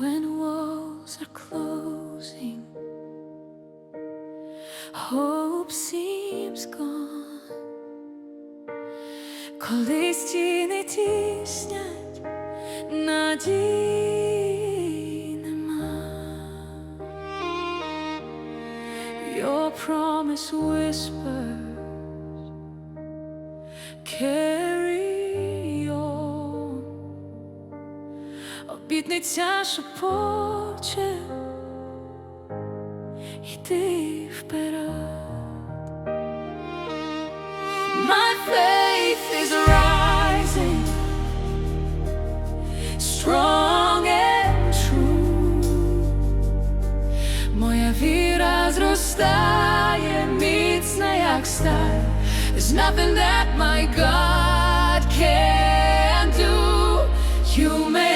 when walls are closing, hope seems gone. Коли стіни тіснять надії нема. Your promise whispers. Care Серця шепоче йди вперед. My faith is rising, strong and true. Моя віра зростає, міцна, як сталь. There's nothing that my God can do. You may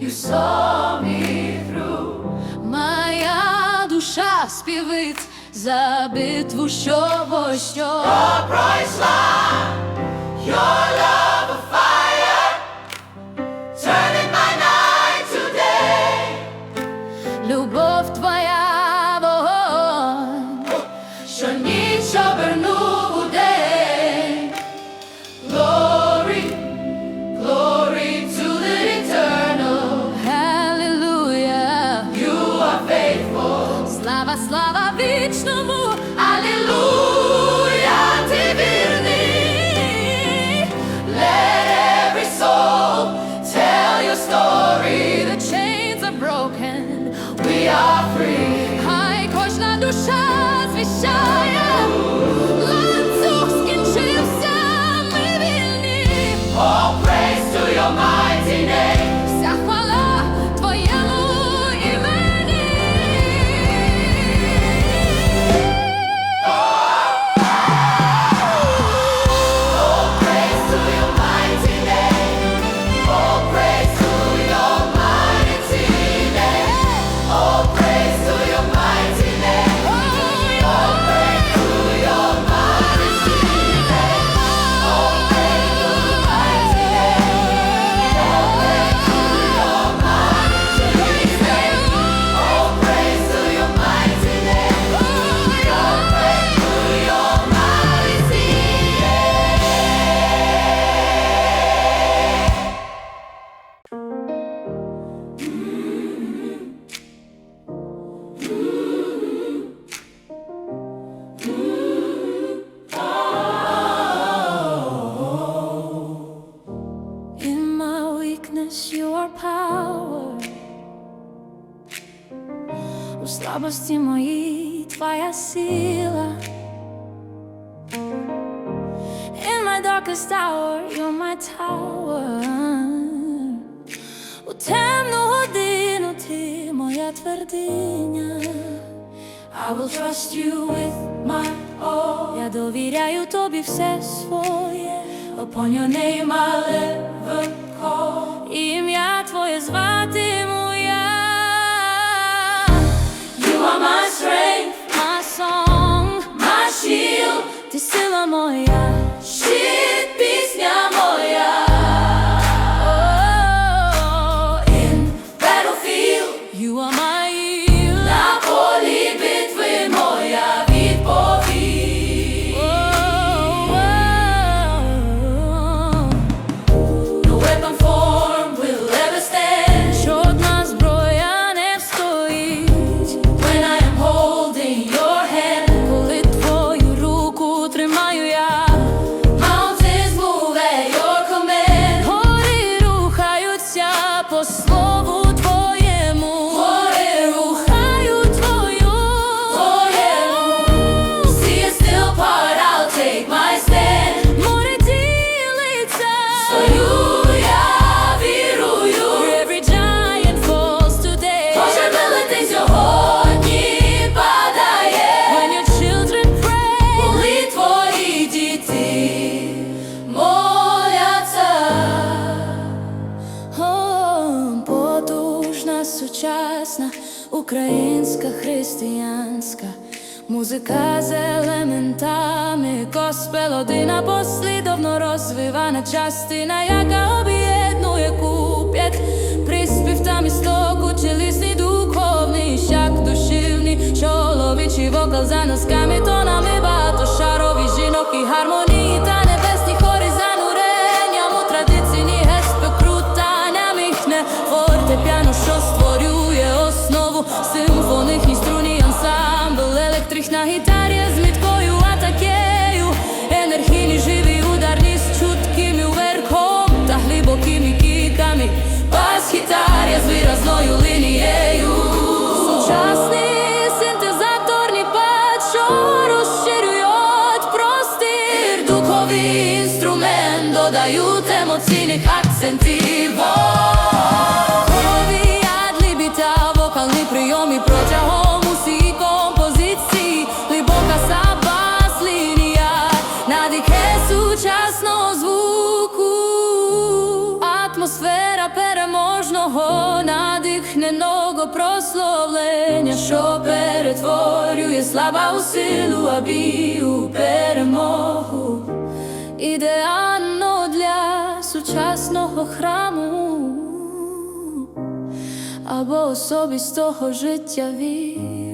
You saw me through. Моя душа співить за битву, що бощо Your price line, your love of fire. Turning my night today. Любов твоя слава вічному, Аллилуйя! У слабості моїй твоя сила. In my darkest hour, you're my tower. У темну годину ти моя твердиня. I will trust you with my all. Я довіряю тобі все своє. Upon your name I'll ever call. Ім'я твоє зватиму Ти сила моя, сучасна, українська християнська. Музика з елементами, госпел одина послідовно розвивана частина, яка об'єднує куп'ят, приспів та містоку, чилісний духовний, щак душівний, чоловічий вокал за носками, тонами багатошарові жінок і гармонії електрик на гітарі з міткою атакею енергійні живі ударні з чуткими верхом та глибокими кіками. Бас гітаря з виразною лінією. Сучасний синтезаторний пад, що розширюють простір. Духовий інструмент додають емоційних акцентів Переможного, надихненого прославлення, що перетворює слава у силу, а бій перемогу. Ідеально для сучасного храму або особистого життя віри.